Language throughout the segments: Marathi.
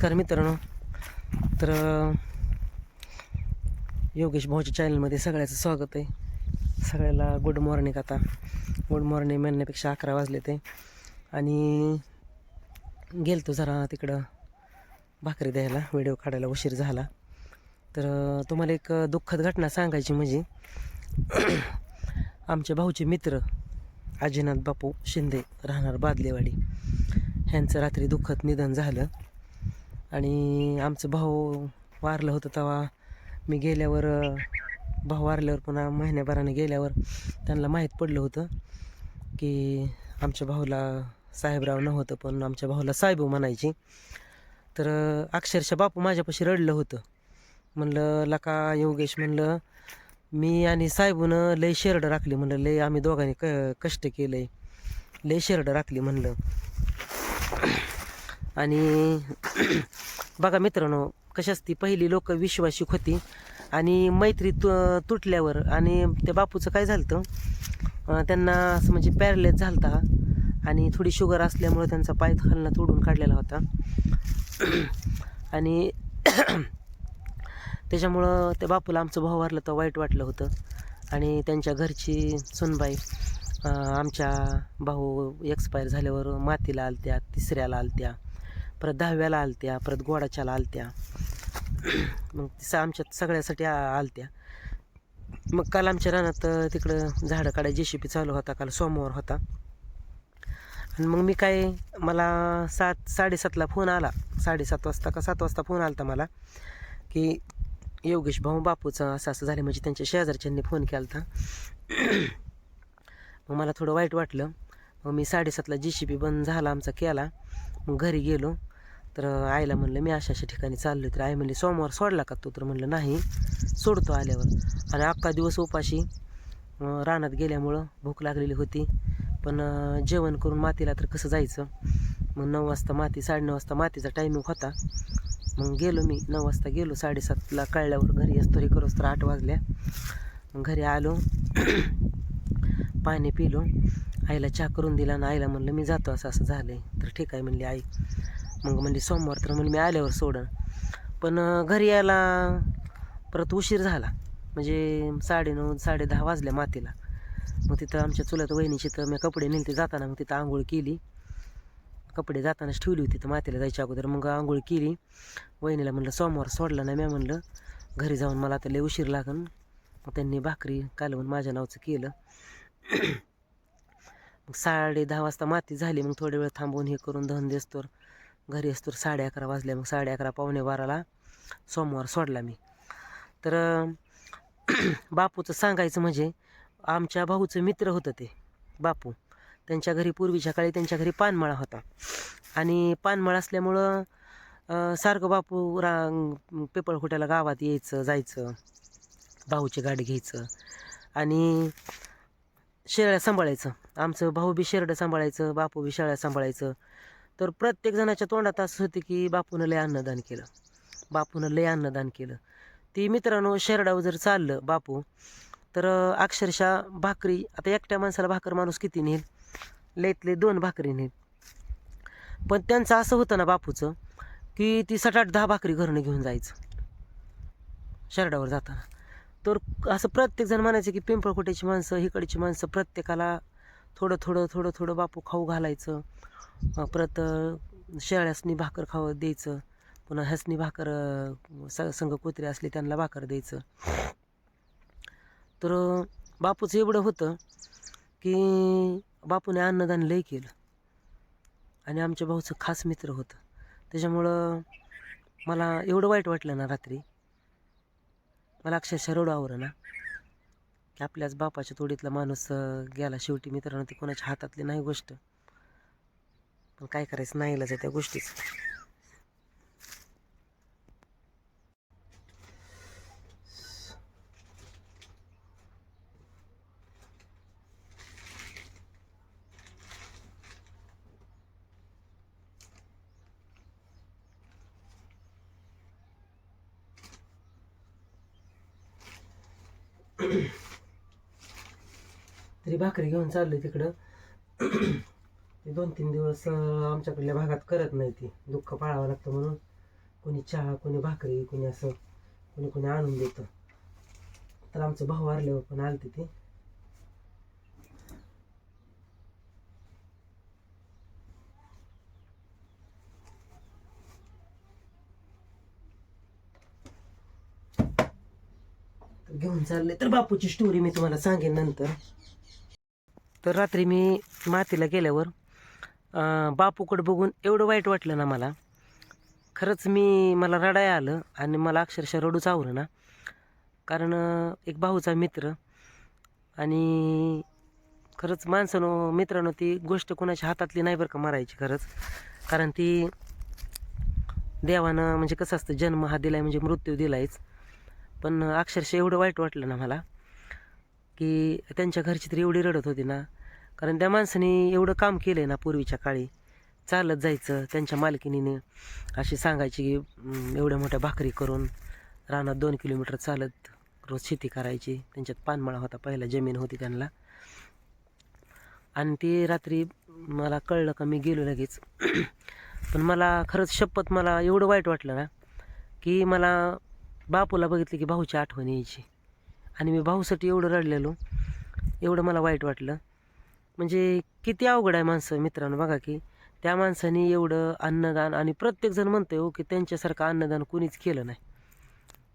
नमस्कार मित्रांनो. तर योगेश भाऊच्या चॅनलमध्ये सगळ्याचं स्वागत आहे. सगळ्याला गुड मॉर्निंग आता. गुड मॉर्निंग म्हणण्यापेक्षा अकरा वाजले ते. आणि गेलतो जरा तिकडं भाकरी द्यायला व्हिडिओ काढायला उशीर झाला. तर तुम्हाला एक दुःखद घटना सांगायची म्हणजे आमच्या भाऊचे मित्र अजिनाथ बापू शिंदे राहणार बादलेवाडी. ह्यांचं रात्री दुःखद निधन झालं. आणि आमचं भाऊ वारलं होतं तेव्हा. मी गेल्यावर भाऊ वारल्यावर पुन्हा महिन्याभराने गेल्यावर त्यांना माहीत पडलं होतं की आमच्या भाऊला साहेबराव नव्हतं पण आमच्या भाऊला साहेब म्हणायची. तर अक्षरशः बापू माझ्यापाशी रडलं होतं. म्हणलं लका योगेश म्हणलं मी आणि साहेबूनं लय शेरडं राखली म्हणलं लय आम्ही दोघांनी क कष्ट केलंय. लय शेरड राखली म्हणलं. आणि बघा मित्रांनो कशाच ती पहिली लोक विश्वासिक होती आणि मैत्री तु तुटल्यावर आणि त्या बापूचं काय झालं होतं त्यांना असं म्हणजे पॅरलेस झालता आणि थोडी शुगर असल्यामुळे त्यांचा पाय खालना तोडून काढलेला होता. आणि त्याच्यामुळं त्या बापूला आमचं भाऊ वारलं तर वाईट वाटलं होतं. आणि त्यांच्या घरची सुनबाई आमच्या भाऊ एक्सपायर झाल्यावर मातीला आलत्या तिसऱ्याला आलत्या. परत दहाव्याला आलत्या परत गोडाच्याला आलत्या. मग तिसा आमच्या सगळ्यासाठी आलत्या. मग काल आमच्या रानात तिकडं झाडं काढाय जे पी चालू होता काल सोमवार होता. आणि मग मी काय मला सात साडेसातला फोन आला. साडेसात वाजता का सात वाजता फोन आला मला की योगेश भाऊ बापूचं असं असं झालं म्हणजे त्यांच्या शेजारच्यांनी फोन केला होता मग मला थोडं वाईट वाटलं. मग मी साडेसातला जी सी पी बंद झाला आमचा केला. मग घरी गेलो. तर आईला म्हणलं मी अशा अशा ठिकाणी चाललो तर आई म्हणली सोमवार सोडला का तू? तर म्हणलं नाही सोडतो आल्यावर. आणि अख्खा दिवस उपाशी रानात गेल्यामुळं भूक लागलेली होती. पण जेवण करून मातीला तर कसं जायचं? मग नऊ वाजता माती साडेनऊ वाजता मातीचा टायमिंग होता. मग गेलो मी नऊ वाजता गेलो साडेसातला कळल्यावर घरी असतो हे करोस तर आठ वाजल्या. मग घरी आलो पाणी पिलो. आईला चहा करून दिला आणि आईला म्हणलं मी जातो असं असं झालं आहे तर ठीक आहे म्हणली आई. मग म्हणली सोमवार तर म्हणजे मी आल्यावर सोडन. पण घरी यायला परत उशीर झाला. म्हणजे साडेनऊ साडे दहा वाजल्या मातीला. मग तिथं आमच्या चुलत वहिनीची तर मी कपडे नेलते जाताना मग तिथं आंघोळ केली. कपडे जातानाच ठेवली होती तर मातीला जायच्या अगोदर. मग आंघोळ केली. वहिनीला म्हणलं सोमवार सोडला नाही मी म्हणलं. घरी जाऊन मला आता लय उशीर लागन. मग त्यांनी भाकरी कालवून माझ्या नावचं केलं. मग साडे दहा वाजता माती झाली. मग थोडे वेळ थांबवून हे करून धन देस्तोर घरी असतो साडे अकरा वाजल्या मग साडे अकरा पावणे बाराला सोमवार सोडला मी. तर बापूचं सांगायचं म्हणजे आमच्या भाऊचं मित्र होतं ते बापू. त्यांच्या घरी पूर्वीच्या काळी त्यांच्या घरी पानमळा होता. आणि पानमळा असल्यामुळं सारखं बापू रा पिपळखुट्याला गावात यायचं जायचं भाऊची गाडी घ्यायचं आणि शेळ्या सांभाळायचं. आमचं भाऊ बी शेरडं सांभाळायचं बापू बी शेळ्या सांभाळायचं. तर प्रत्येक जणाच्या तोंडात असं होतं की बापूनं लय अन्नदान केलं. बापूनं लय अन्नदान केलं. ती मित्रांनो शेरडावर जर चाललं बापू तर अक्षरशः भाकरी आता एकट्या माणसाला भाकर माणूस किती नेईल? लयतले दोन भाकरी नेईल. पण त्यांचं असं होतं ना बापूचं की ती सात आठ दहा भाकरी घरनं घेऊन जायचं. शेरडावर जाताना. तर असं प्रत्येकजण म्हणायचं की पिंपळकोट्याची माणसं इकडची माणसं प्रत्येकाला थोडं थोडं थोडं थोडं बापू खाऊ घालायचं. परत शेळ्यासनी भाकर खावं द्यायचं. पुन्हा ह्यासनी भाकर स संघ कुत्रे असले त्यांना भाकर द्यायचं. तर बापूचं एवढं होतं की बापूने अन्नदान लय केलं. आणि आमच्या भाऊचं खास मित्र होतं. त्याच्यामुळं मला एवढं वाईट वाटलं ना रात्री. मला अक्षरशः रडू आवरं ना. की आपल्याच बापाच्या तोडीतला माणूस गेला शेवटी मित्रांनो ती कोणाच्या हातातली नाही गोष्ट. पण काय करायचं नाही आहे त्या गोष्टीच. तरी भाकरी घेऊन चाललोय तिकडं. ते दोन तीन दिवस आमच्याकडल्या भागात करत नाही ती. दुःख पाळावं लागतं म्हणून. कोणी चहा कोणी भाकरी कोणी असं कोणी कोणी आणून देतं. तर आमचं भाऊ आरल्यावर पण आलते ते. घेऊन चालले तर बापूची स्टोरी मी तुम्हाला सांगेन नंतर. तर रात्री मी मातीला गेल्यावर बापूकडं बघून एवढं वाईट वाटलं ना मला. खरंच मी मला रडाय आलं आणि मला अक्षरशः रडूच आवरं ना. कारण एक भाऊचा मित्र आणि खरंच माणसानं मित्रानं ती गोष्ट कोणाच्या हातातली नाही बरं का मारायची खरंच. कारण ती देवानं म्हणजे कसं असतं जन्म हा दिलाय म्हणजे मृत्यू दिलायच. पण अक्षरशः एवढं वाईट वाटलं ना मला. की त्यांच्या घरची तर एवढी रडत होती ना. कारण त्या माणसाने एवढं काम केलं आहे ना पूर्वीच्या काळी. चालत जायचं त्यांच्या मालकिनीने. अशी सांगायची की एवढ्या मोठ्या भाकरी करून रानात दोन किलोमीटर चालत रोज शेती करायची. त्यांच्यात पानमळा होता पहिला जमीन होती त्यांना. आणि ते रात्री मला कळलं का मी गेलो लगेच. पण मला खरंच शपथ मला एवढं वाईट वाटलं ना की मला बापूला बघितलं की भाऊची आठवण यायची. आणि मी भाऊसाठी एवढं रडलेलो. एवढं मला वाईट वाटलं. म्हणजे किती अवघड आहे माणसं मित्रांनो बघा की. त्या माणसाने एवढं अन्नदान आणि प्रत्येकजण म्हणतोय हो की त्यांच्यासारखं अन्नदान कुणीच केलं नाही.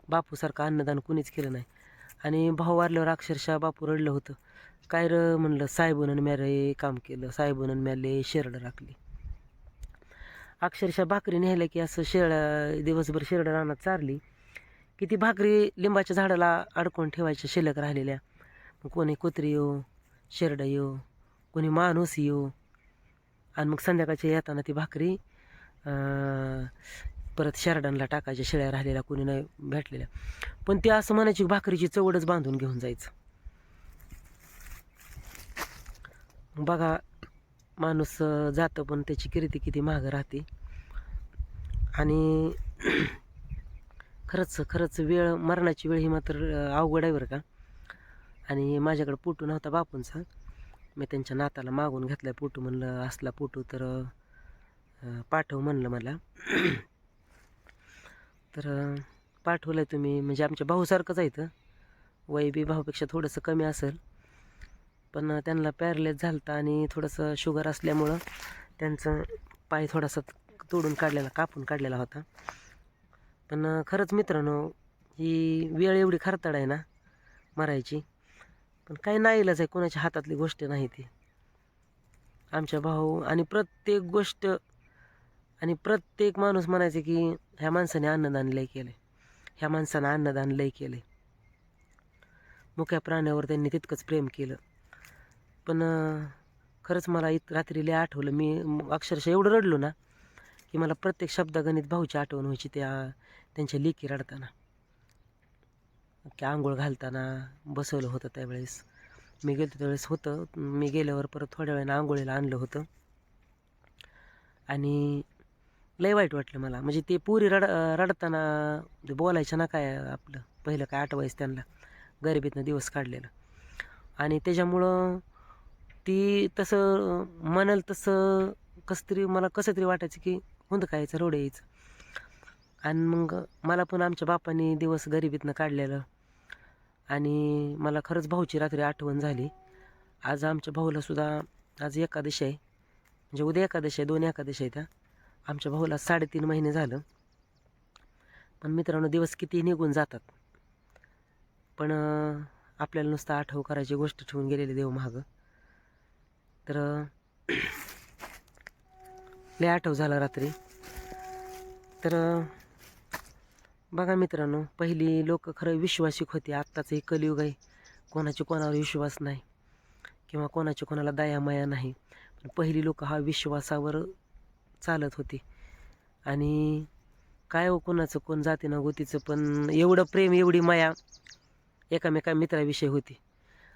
बापूसारखं अन्नदान कुणीच केलं नाही. आणि भाऊ वारल्यावर अक्षरशः बापू रडलं होतं. काय र म्हणलं साहेबून म्यारे काम केलं साहेबून म्याले शेरडं राखली. अक्षरशः भाकरी न्यायला की असं शेळ दिवसभर शेरडं रानात चारली. की ती भाकरी लिंबाच्या झाडाला अडकून ठेवायच्या शिल्लक राहिलेल्या? मग कोणी कुत्री येऊ शेरडं येऊ कोणी माणूस येऊ? आणि मग संध्याकाळच्या येताना ती भाकरी परत शेरडांना टाकायच्या शेळ्या राहिलेल्या कोणी नाही भेटलेल्या. पण ते असं म्हणायची भाकरीची चवडच बांधून घेऊन जायचं. मग बघा माणूस जातं पण त्याची कीर्ती किती महाग राहते. आणि खरंच खरंच वेळ मरणाची वेळ ही मात्र अवघड आहे बरं का. आणि माझ्याकडे पोटू नव्हता बापूंचा. मी त्यांच्या नाताला मागून घेतला पोटू म्हणलं असला पोटू तर पाठव म्हणलं मला. तर पाठवलं आहे तुम्ही म्हणजे आमच्या भाऊसारखंच आहे तर वय बी भाऊपेक्षा थोडंसं कमी असेल. पण त्यांना पॅरलेस झालं होतं आणि थोडंसं शुगर असल्यामुळं त्यांचं पाय थोडासा तोडून काढलेला कापून काढलेला होता. पण खरंच मित्रांनो ही वेळ एवढी खरताड आहे ना मरायची. पण काही नाही इलाज आहे कोणाच्या हातातली गोष्ट नाही ती. आमच्या भाऊ आणि प्रत्येक गोष्ट आणि प्रत्येक माणूस म्हणायचं की ह्या माणसाने अन्नदान लय केलं ह्या माणसानं अन्नदान लय केलं मुक्या प्राण्यावर त्यांनी तितकंच प्रेम केलं. पण खरंच मला इत रात्री लय आठवलं. मी अक्षरशः एवढं रडलो ना की मला प्रत्येक शब्दागणित भाऊची आठवण व्हायची त्या त्यांच्या लेखी रडताना. की आंघोळ घालताना बसवलं होतं त्यावेळेस. मी गेलो त्यावेळेस होतं. मी गेल्यावर परत थोड्या वेळानं आंघोळीला आणलं होतं. आणि लय वाईट वाटलं मला. म्हणजे ते पुरी रड रडताना म्हणजे बोलायचं ना काय आपलं? पहिलं काय आठवायचं त्यांना? गरिबीतनं दिवस काढलेलं. आणि त्याच्यामुळं ती तसं म्हणाल तसं कसं तरी मला कसं तरी वाटायचं की हुंद यायचं रोड यायचं. आणि मग मला पण आमच्या बापाने दिवस गरिबीतनं काढलेलं. आणि मला खरंच भाऊची रात्री आठवण झाली. आज आमच्या भाऊला सुद्धा आज एकादशी आहे. म्हणजे उद्या एकादशी आहे दोन एकादशी आहे त्या आमच्या भाऊला साडेतीन महिने झालं. पण मित्रांनो दिवस किती निघून जातात. पण आपल्याला नुसतं आठव करायची गोष्ट ठेवून गेलेली देव मागं. तर लय आठव झाला रात्री. तर बघा मित्रांनो पहिली लोक खरं विश्वासिक होती. आत्ताचं हे कलियुग आहे. कोणाची कोणावर विश्वास नाही किंवा कोणाची कोणाला दयामाया नाही. पण पहिली लोक हा विश्वासावर चालत होती. आणि काय हो कोणाचं कोण जाते ना गोतीचं पण एवढं प्रेम एवढी माया एकामेका मित्राविषयी होती.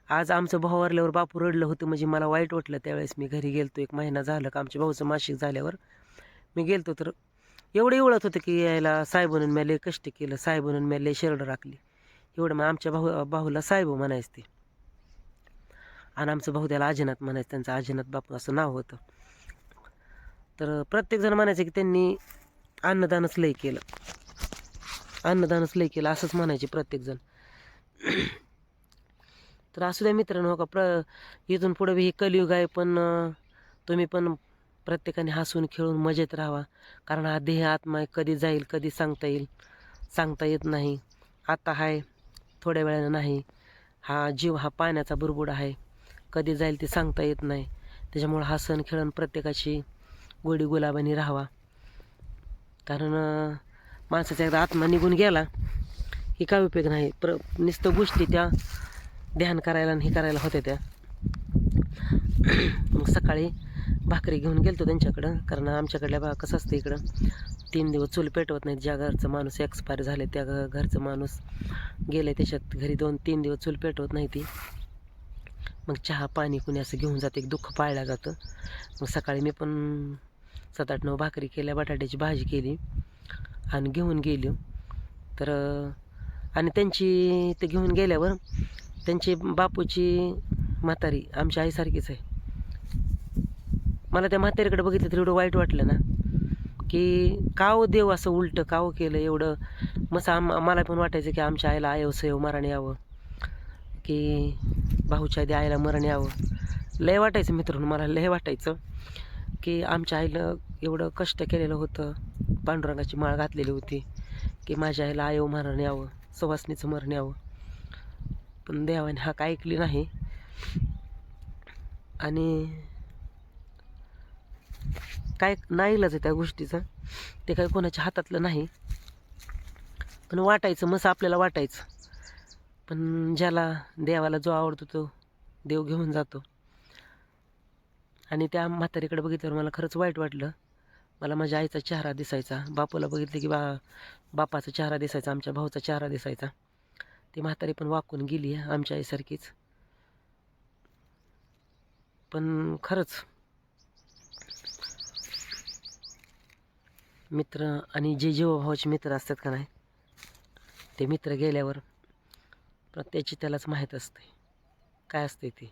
आज आमचं भाऊ वारल्यावर बापू रडलं होतं म्हणजे मला वाईट वाटलं. त्यावेळेस मी घरी गेलतो. एक महिना झालं का आमच्या भाऊचं मासिक झाल्यावर. मी गेलतो तर एवढं एवढत होतं की यायला साहेब म्हणून कष्ट केलं साहेब म्हणून मी राखली. एवढं मग आमच्या भाऊ भाऊला साहेब म्हणायचं. ते आणि आमचं भाऊ त्याला अजिनाथ म्हणायचं त्यांचं अजिनाथ बापू असं नाव होतं. तर प्रत्येकजण म्हणायचं की त्यांनी अन्नदानच लय केलं. अन्नदानच लय केलं असंच म्हणायचे प्रत्येकजण तर असू द्या मित्रांनो हो का प्र इथून पुढे बी हे कलियुग आहे पण तुम्ही पण प्रत्येकाने हसून खेळून मजेत राहावा. कारण हा देह आत्मा आहे कधी जाईल कधी सांगता येईल सांगता येत नाही. आता आहे थोड्या वेळानं नाही. हा जीव हा पाण्याचा बुरबुड आहे. कधी जाईल ते सांगता येत नाही. त्याच्यामुळं हसन खेळून प्रत्येकाची गोडी गुलाबानी राहावा. कारण माणसाचा एकदा आत्मा निघून गेला ही काय उपयोग नाही. प्र नुसतं गोष्टी त्या ध्यान करायला आणि हे करायला होत्या त्या. मग सकाळी भाकरी घेऊन गेलतो त्यांच्याकडं. कारण आमच्याकडल्या बा कसं असतं इकडं तीन दिवस चूल पेटवत नाहीत. ज्या घरचं माणूस एक्सपायर झाले त्या घरचं माणूस गेले त्याच्यात. घरी दोन तीन दिवस चूल पेटवत नाही ती. मग चहा पाणी कुणी असं घेऊन जातं एक दुःख पाळलं जातं. मग सकाळी मी पण सात आठ नऊ भाकरी केल्या बटाट्याची भाजी केली आणि घेऊन गेली. तर आणि त्यांची ते घेऊन गेल्यावर त्यांची बापूची म्हातारी आमच्या आईसारखीच आहे. मला त्या म्हातारीकडे बघितलं तर एवढं वाईट वाटलं ना. की काव देव असं उलटं काव केलं एवढं. मस्त आम मला पण वाटायचं की आमच्या आईला आयव सयव मरण यावं. की भाऊच्या आधी आईला मरण यावं. लय वाटायचं मित्रांनो मला लय वाटायचं. की आमच्या आईनं एवढं कष्ट केलेलं होतं. पांडुरंगाची माळ घातलेली होती. की माझ्या आईला आयो मरण यावं सवासणीचं मरण यावं. पण देवाने हा काय ऐकली नाही. आणि काय नाईलाज आहे त्या गोष्टीचं. ते काय कोणाच्या हातातलं नाही. पण वाटायचं मस्त आपल्याला वाटायचं. पण ज्याला देवाला जो आवडतो तो देव घेऊन जातो. आणि त्या म्हातारीकडे बघितल्यावर मला खरंच वाईट वाटलं. मला माझ्या आईचा चेहरा दिसायचा. बापूला बघितलं की बा बापाचा चेहरा दिसायचा आमच्या भाऊचा चेहरा दिसायचा. ती म्हातारी पण वाकून गेली आहे आमच्या आईसारखीच. पण खरंच मित्र आणि जे जीवभावाचे मित्र असतात का नाही ते मित्र गेल्यावर प्रत्येची त्यालाच माहीत असते. काय असते ते?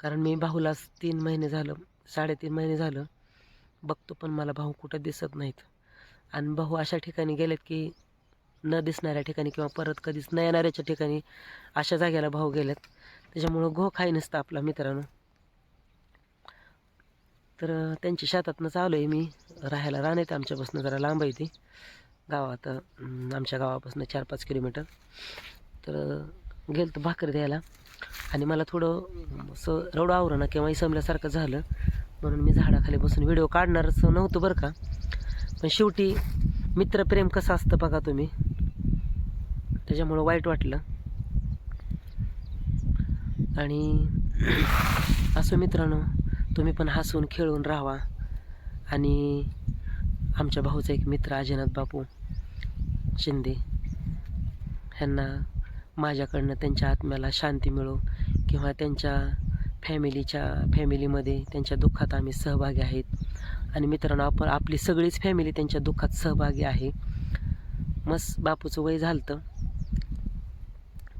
कारण मी भाऊलाच तीन महिने झालं साडेतीन महिने झालं बघतो पण मला भाऊ कुठं दिसत नाहीत. आणि भाऊ अशा ठिकाणी गेलेत की न दिसणाऱ्या ठिकाणी किंवा परत कधीच न येणाऱ्याच्या ठिकाणी अशा जागेला भाऊ गेलेत. त्याच्यामुळं घो खाई नसतं आपला मित्रांनो. तर त्यांच्या शेतातनं आलो आहे मी. राहायला राहण्यात येते आमच्यापासून जरा लांब आहे ती. गावात आमच्या गावापासून चार पाच किलोमीटर. तर गेलं तर भाकर द्यायला. आणि मला थोडं स असं रवडं आवरणं किंवा इसमल्यासारखं झालं. म्हणून मी झाडाखाली बसून व्हिडिओ काढणारच नव्हतं बरं का. पण शेवटी मित्रप्रेम कसं असतं बघा तुम्ही. त्याच्यामुळं वाईट वाटलं. आणि असो मित्रांनो तुम्ही पण हसून खेळून राहा आणि आमच्या भाऊचा एक मित्र अजिनाथ बापू शिंदे ह्यांना माझ्याकडनं त्यांच्या आत्म्याला शांती मिळो किंवा त्यांच्या फॅमिलीच्या फॅमिलीमध्ये त्यांच्या दुःखात आम्ही सहभागी आहेत. आणि मित्रांनो आपण आपली सगळीच फॅमिली त्यांच्या दुःखात सहभागी आहे. मस्त बापूचं वय झालं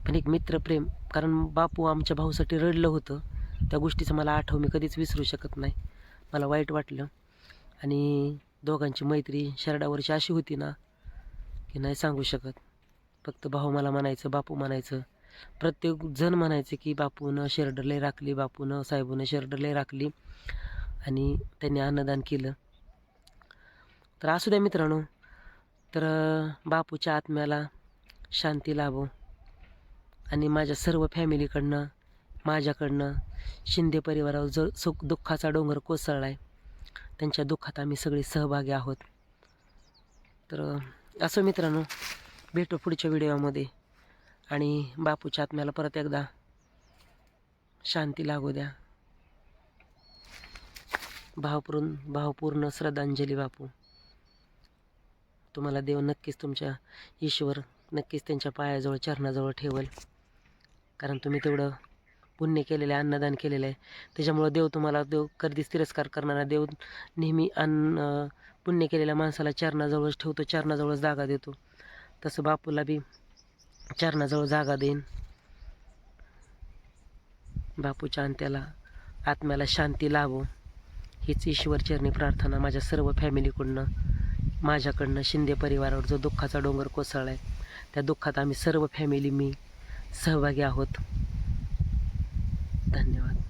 पण एक मित्रप्रेम कारण बापू आमच्या भाऊसाठी रडलं होतं. त्या गोष्टीचं मला आठव मी कधीच विसरू शकत नाही. मला वाईट वाटलं. आणि दोघांची मैत्री शरडावरची अशी होती ना की नाही सांगू शकत. फक्त भाऊ मला म्हणायचं बापू म्हणायचं. प्रत्येक जण म्हणायचं की बापूनं शेरड लय राखली बापूनं साहेबूनं शेरड लय राखली. आणि त्यांनी अन्नदान केलं. तर असू द्या मित्रांनो तर बापूच्या आत्म्याला शांती लाभो. आणि माझ्या सर्व फॅमिलीकडनं माझ्याकडनं शिंदे परिवारावर जो सुख दुःखाचा डोंगर कोसळला आहे त्यांच्या दुःखात आम्ही सगळे सहभागी आहोत. तर असं मित्रांनो भेटू पुढच्या व्हिडिओमध्ये. आणि बापूच्या आत्म्याला परत एकदा शांती लागू द्या. भावपूर्ण भावपूर्ण श्रद्धांजली बापू. तुम्हाला देव नक्कीच तुमच्या ईश्वर नक्कीच त्यांच्या पायाजवळ चरणाजवळ ठेवल. कारण तुम्ही तेवढं पुण्य केलेलं आहे अन्नदान केलेलं आहे. त्याच्यामुळं देव तुम्हाला देव कधीच तिरस्कार करणारा देव नेहमी अन्न पुण्य केलेल्या माणसाला चरणाजवळच ठेवतो चरणाजवळच जागा देतो. तसं बापूला बी चरणाजवळ जागा देईन. बापूच्या अंत्याला आत्म्याला शांती लाभो. हीच ईश्वरचरणी प्रार्थना माझ्या सर्व फॅमिलीकडनं माझ्याकडनं शिंदे परिवारावर जो दुःखाचा डोंगर कोसळला आहे त्या दुःखात आम्ही सर्व फॅमिली मी सहभागी आहोत. धन्यवाद.